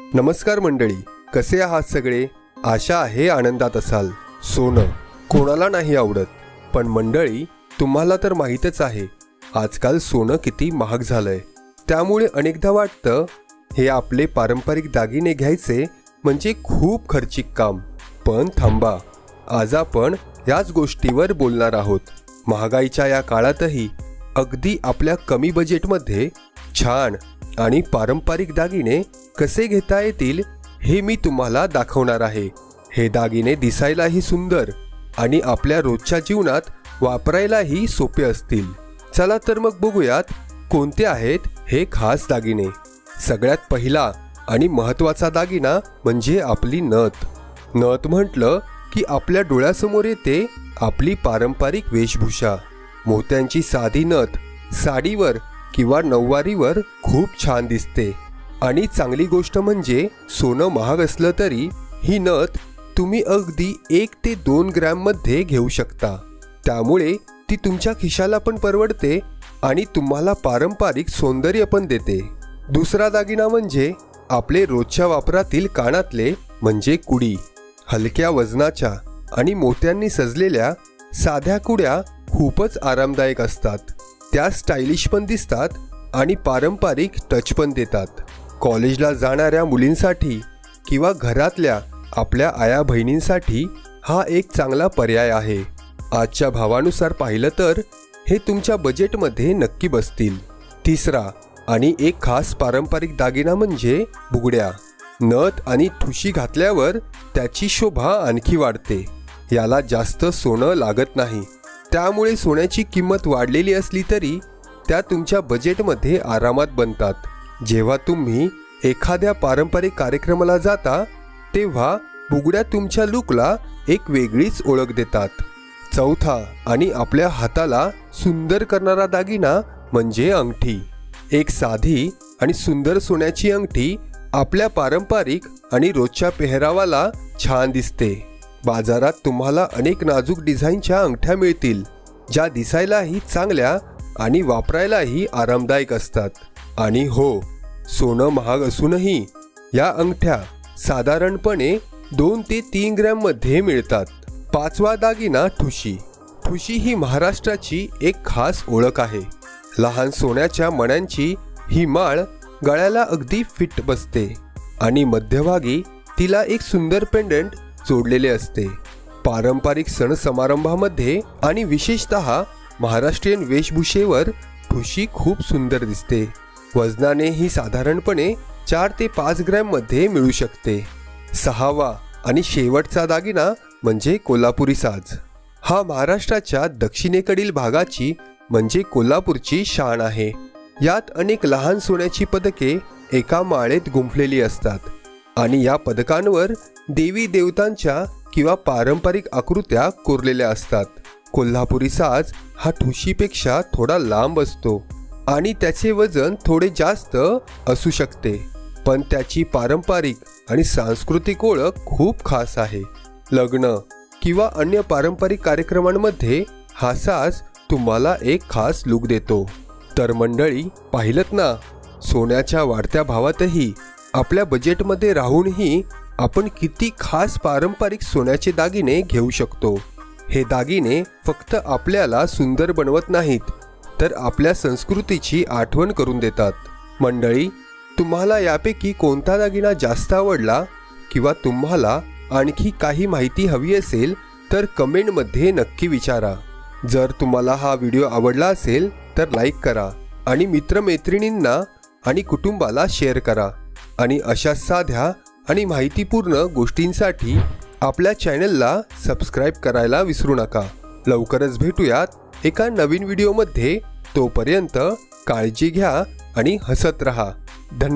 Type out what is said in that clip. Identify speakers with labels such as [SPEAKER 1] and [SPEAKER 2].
[SPEAKER 1] नमस्कार मंडळी कसे आहात सगळे? आशा आहे आनंदात असाल. सोनं कोणाला नाही आवडत पण मंडळी तुम्हाला तर माहीतच आहे आजकाल सोनं किती महाग झालंय. त्यामुळे अनेकदा वाटतं हे आपले पारंपरिक दागिने घ्यायचे म्हणजे खूप खर्चिक काम. पण थांबा आज आपण याच गोष्टीवर बोलणार आहोत. महागाईच्या या काळातही अगदी आपल्या कमी बजेटमध्ये छान आणि पारंपरिक दागिने कसे घेता येतील हे मी तुम्हाला दाखवणार आहे. हे दागिने दिसायलाही सुंदर आणि आपल्या रोजच्या जीवनात वापरायलाही सोपे असतील. चला तर मग बघूयात कोणते आहेत हे खास दागिने. सगळ्यात पहिला आणि महत्त्वाचा दागिना म्हणजे आपली नथ. नथ म्हटलं की आपल्या डोळ्यासमोर येते आपली पारंपरिक वेशभूषा. मोत्यांची साधी नथ साडीवर किंवा नऊवारीवर खूप छान दिसते. आणि चांगली गोष्ट म्हणजे सोनं महाग असलं तरी ही नथ तुम्ही अगदी एक ते दोन ग्रॅममध्ये घेऊ शकता. त्यामुळे ती तुमच्या खिशाला पण परवडते आणि तुम्हाला पारंपरिक सौंदर्य पण देते. दुसरा दागिना म्हणजे आपले रोजच्या वापरातील कानातले म्हणजे कुडी. हलक्या वजनाच्या आणि मोत्यांनी सजलेल्या साध्या कुड्या खूपच आरामदायक असतात. त्या स्टायलिश पण दिसतात आणि पारंपरिक टच पण देतात. कॉलेजला जाणाऱ्या मुलींसाठी किंवा घरातल्या आपल्या आया बहिणींसाठी हा एक चांगला पर्याय आहे. आजच्या भावानुसार पाहिलं तर हे तुमच्या बजेटमध्ये नक्की बसतील. तिसरा आणि एक खास पारंपरिक दागिना म्हणजे बुगड्या. नथ आणि ठुशी घातल्यावर त्याची शोभा आणखी वाढते. याला जास्त सोनं लागत नाही. त्यामुळे सोन्याची किंमत वाढलेली असली तरी त्या तुमच्या बजेटमध्ये आरामात बनतात. जेव्हा तुम्ही एखाद्या पारंपरिक कार्यक्रमाला जाता तेव्हा बुगड्या तुमच्या लुकला एक वेगळीच ओळख देतात. चौथा आणि आपल्या हाताला सुंदर करणारा दागिना म्हणजे अंगठी. एक साधी आणि सुंदर सोन्याची अंगठी आपल्या पारंपरिक आणि रोजच्या पेहरावाला छान दिसते. बाजारात तुम्हाला अनेक नाजूक डिझाईनच्या अंगठ्या मिळतील ज्या दिसायलाही चांगल्या आणि वापरायलाही आरामदायक असतात. आणि हो सोनं महाग असूनही या अंगठ्या साधारणपणे दोन ते तीन ग्रॅममध्ये मिळतात. पाचवा दागिना ठुशी. ठुशी ही महाराष्ट्राची एक खास ओळख आहे. लहान सोन्याच्या मण्यांची ही माळ गळ्याला अगदी फिट बसते आणि मध्यभागी तिला एक सुंदर पेंडंट जोडलेले असते. पारंपरिक सण समारंभामध्ये आणि विशेषत महाराष्ट्रीयन वेशभूषेवर ठुशी खूप सुंदर दिसते. वजनाने ही साधारणपणे चार ते पाच ग्रॅममध्ये मिळू शकते. सहावा आणि शेवटचा दागिना म्हणजे कोल्हापुरी साज. हा महाराष्ट्राच्या दक्षिणेकडील भागाची म्हणजे कोल्हापूरची शान आहे. यात अनेक लहान सोन्याची पदके एका माळेत गुंफलेली असतात आणि या पदकांवर देवी देवतांच्या किंवा पारंपरिक आकृत्या कोरलेल्या असतात. कोल्हापुरी साज हा ठुशीपेक्षा थोडा लांब असतो आणि त्याचे वजन थोडे जास्त असू शकते. पण त्याची पारंपरिक आणि सांस्कृतिक ओळख खूप खास आहे. लग्न किंवा अन्य पारंपरिक कार्यक्रमांमध्ये हा साज तुम्हाला एक खास लुक देतो. तर मंडळी पाहिलत ना? सोन्याच्या वाढत्या भावातही आपल्या बजेटमध्ये राहूनही आपण किती खास पारंपरिक सोन्याचे दागिने घेऊ शकतो? हे दागिने फक्त आपल्याला सुंदर बनवत नाहीत तर आपल्या संस्कृतीची आठवण करून देतात. मंडळी तुम्हाला यापैकी कोणता दागिना जास्त आवडला किंवा तुम्हाला आणखी काही माहिती हवी असेल तर कमेंटमध्ये नक्की विचारा. जर तुम्हाला हा व्हिडिओ आवडला असेल तर लाईक करा आणि मित्रमैत्रिणींना आणि कुटुंबाला शेअर करा. आणि अशा साध्या आणि माहितीपूर्ण गोष्टींसाठी आपल्या चॅनलला सबस्क्राईब करायला विसरू नका. लवकरच भेटूयात एका नवीन व्हिडिओमध्ये. तोपर्यंत काळजी घ्या आणि हसत रहा. धन्यवाद.